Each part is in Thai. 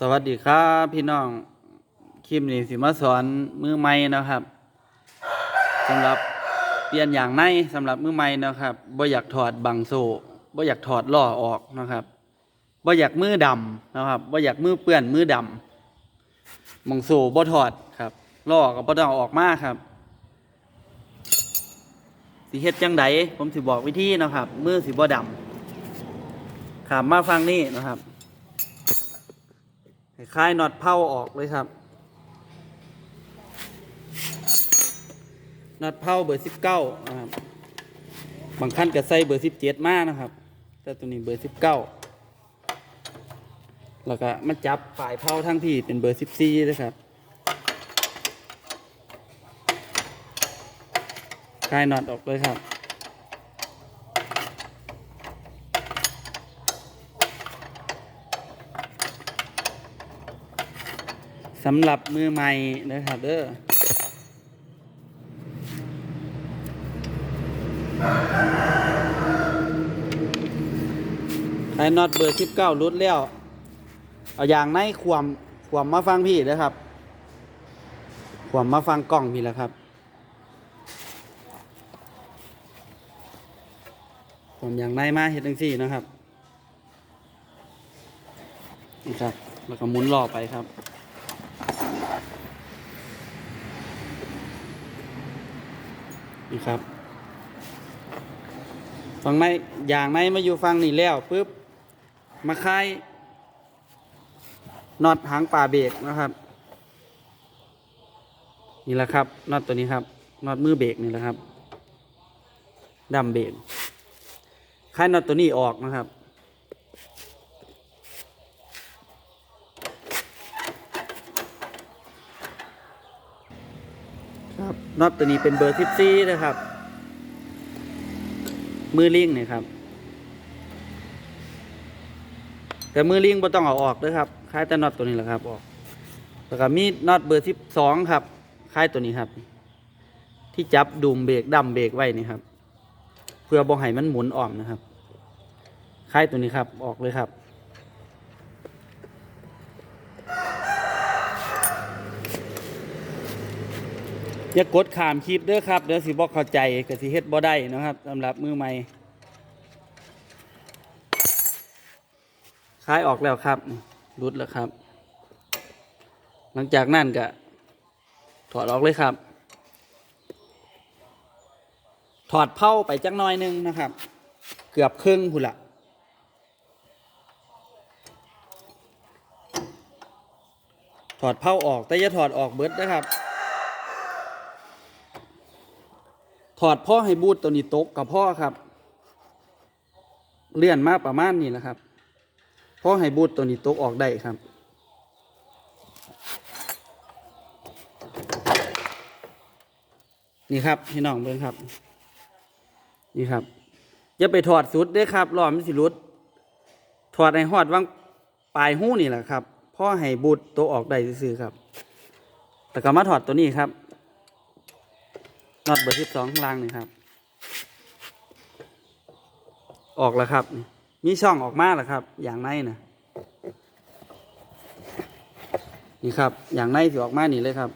สวัสดีครับพี่น้องคลิปนี้สิมาสอนมือใหม่นะครับสำหรับเปลี่ยนอย่างในสำหรับมือใหม่นะครับบ่อยากถอดบังโซ่บ่อยากถอดล้อออกนะครับบ่อยากมือดำนะครับบ่อยากมือเปื้อนมือดำบังโซ่บ่ถอดครับล้อก็บ่ต้องออกมาครับสิเฮ็ดจังไดผมสิบอกวิธีนะครับมือสิบ่ดำขามมาฟังนี่นะครับ คลายน็อตเผาออกเลยครับน็อตเผาเบอร์สิบเก้านะครับบางขั้นก็ใส่เบอร์สิบเจ็ดมานะครับ แต่ตัวนี้เบอร์สิบเก้าแล้วก็มาจับฝ่ายเผาทั้งที่เป็นเบอร์สิบสี่นะครับคลายน็อตออกเลยครับ สำหรับมือใหม่นะครับเด้อไอ้น็อตเบอร์สิบเก้ารุดแล้ว เอาอย่างในควมควมมาฟังพี่นะครับควมมาฟังกล้องพี่แล้วครับผมอย่างในมาเห็ดจังสี่นะครับนี่ครับ แล้วก็หมุนรอไปครับ นี่ครับฝั่งในอย่างในมาอยู่ฝั่งนี่แล้วปุ๊บมาคายน็อตหางป่าเบรกนะครับ นี่แหละครับน็อตตัวนี้ครับน็อตมือเบรกนี่แหละครับดัมเบรกคายน็อตตัวนี้ออกนะครับ ครับน็อตตัวนี้เป็นเบอร์สิบสี่นะครับ มือลิงเนี่ยครับ แต่มือลิงบ่ต้องเอาออกด้วยครับคล้ายแต่น็อตตัวนี้แหละครับออกแล้วก็มีน็อตเบอร์สิบสองครับคล้ายตัวนี้ครับ ที่จับดุมเบรกดัมเบรกไว้นี่ครับ เพื่อบ่ให้มันหมุนอ่อมนะครับคล้ายตัวนี้ครับออกเลยครับ อย่ากดขามคลิปเด้อครับเดี๋ยวสิบอกเข้าใจก็สิเฮ็ดบ่ได้นะครับสำหรับมือใหม่คลายออกแล้วครับรุดแล้วครับ หลังจากนั้นก็ถอดออกเลยครับ ถอดเผาไปจักหน้อยนึงนะครับ เกือบครึ่งพุ่นละถอดเผาออกแต่อย่าถอดออกเบิดนะครับ ถอดพ่อให้บูดตัวนี้ตกกับพ่อครับ เลื่อนมาประมาณนี้แหละครับพ่อให้บูดตัวนี้ตกออกได้ครับนี่ครับพี่น้องเบิ่งครับ นี่ครับ อย่าไปถอดสุดด้อครับรอมันสิรุดถอดให้หอดว่างปลายหู้นี่แหละครับพ่อให้บูดตัวออกได้ซื่อครับ แต่ก็มาถอดตัวนี้ครับ น็อตเบอร์สิบสองข้างล่างนี่ครับ ออกแล้วครับ มีช่องออกมาแล้วครับ อย่างในนะนี่ครับ อย่างในสิออกมานี่เลยครับ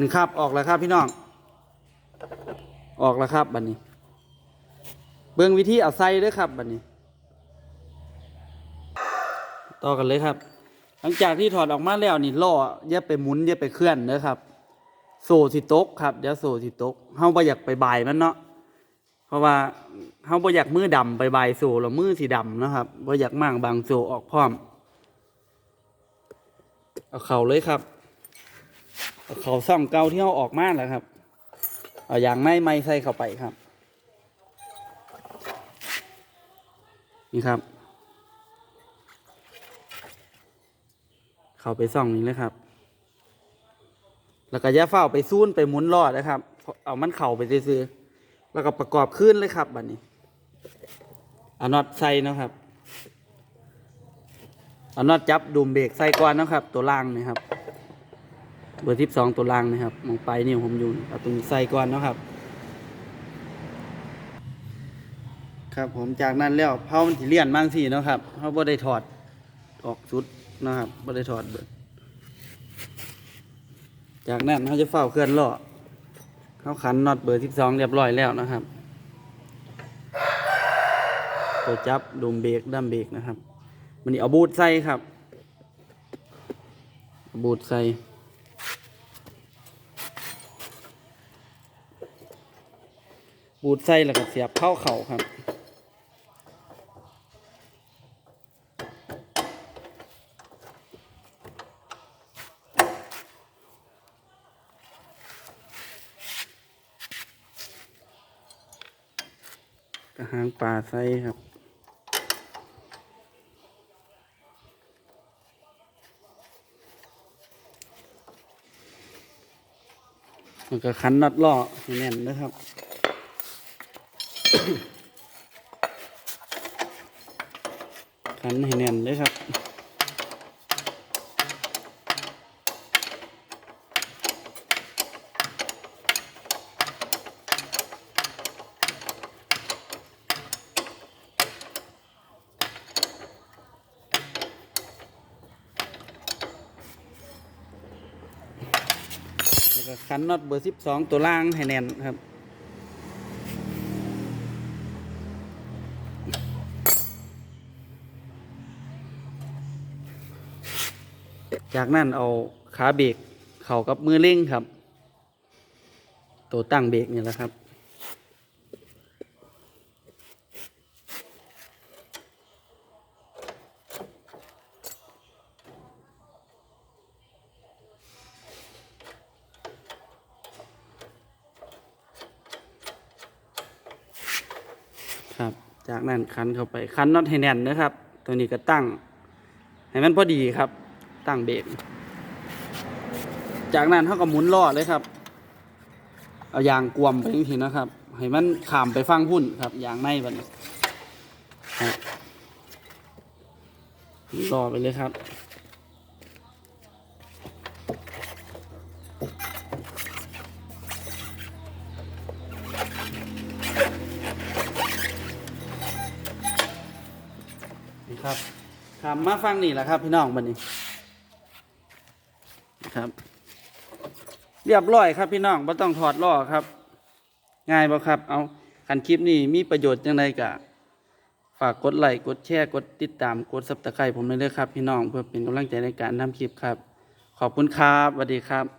นี่ครับ ออกแล้วครับพี่น้อง ออกแล้วครับบัดนนี้ เบื้องวิธีเอาไส้ด้วยครับบัดนนี้ ต่อกันเลยครับ หลังจากที่ถอดออกมาแล้วนี่ล้ออย่าไปหมุนอย่าไปเคลื่อนนะครับ โซ่สิตกครับเดี๋ยวโซ่สิตกเฮาบ่อยากไปบายมันเนาะเพราะว่าเฮาบ่อยากมือดำไปบายโซ่แล้วมือสีดำนะครับบ่อยากมั่งบางโซ่ออกพร้อมเอาเข่าเลยครับเอาเข่าซ่องเก่าที่เฮาออกมาแล้วครับ เอาอย่างไม้ไม้ใส่เข้าไปครับ นี่ครับ เข้าไปซ่องนี้เลยครับ แล้วก็ย่าเฝ้าไปซูนไปหมุนรอดนะครับ เอามันเข่าไปซื้อๆแล้วก็ประกอบขึ้นเลยครับบัดนี้เอาน็อตใส่นะครับเอาน็อตจับดุมเบรกใส่ก่อนนะครับ ตัวล่างนี่ครับ เบอร์ที่สองตัวล่างนะครับมองไปนี่ผมอยู่เอาตรงใส่ก่อนนะครับ ครับผมจากนั้นแล้วเผามันสิเลี่ยนบางสิเนาะครับเขาบ่ได้ถอดออกสุดนะครับไม่ได้ถอดเบิด จากนั้นเขาจะเฝ้าเคลื่อนล้อเขาขันน็อตเบอร์12เรียบร้อยแล้วนะครับ ตัวจับดุมเบรกดัมเบรกนะครับมันนี้เอาบูทใส่ครับ บูทใส่บูทใส่แล้วก็เสียบเข้าเข่าครับ กระหางปลาไส่ครับมันก็คันนัดล่อให้แน่นนะครับคันให้แน่นเลยครับ คันน็อตเบอร์สิบสองตัวล่างให้แน่นครับ จากนั้นเอาขาเบรกเข่ากับมือเร่งครับ ตัวตั้งเบรกนี่แหละครับ ครับ จากนั้นคันเข้าไปคันน็อตให้แน่นนะครับ ตัวนี้ก็ตั้ง ให้มันพอดีครับ ตั้งเบรกจากนั้นเขาก็หมุนล้อเลยครับ เอายางกวมไปทีนะครับ ให้มันขามไปฟังพุ่นครับยางในบัดนครับล้อไปเลยครับ ครับขามมาฟังนี่แหละครับ พี่น้องบันนี้ครับ เรียบร้อยครับพี่น้องไม่ต้องถอดล้อครับ ง่ายบ่ครับ เอาคันคลิปนี้มีประโยชน์ยังไงกะฝากกดไลค์กดแชร์กดติดตามกดซับสไครต์ผมเลยเด้อครับ พี่น้องเพื่อเป็นกำลังใจในการทำคลิปครับ ขอบคุณครับสวัสดีครับ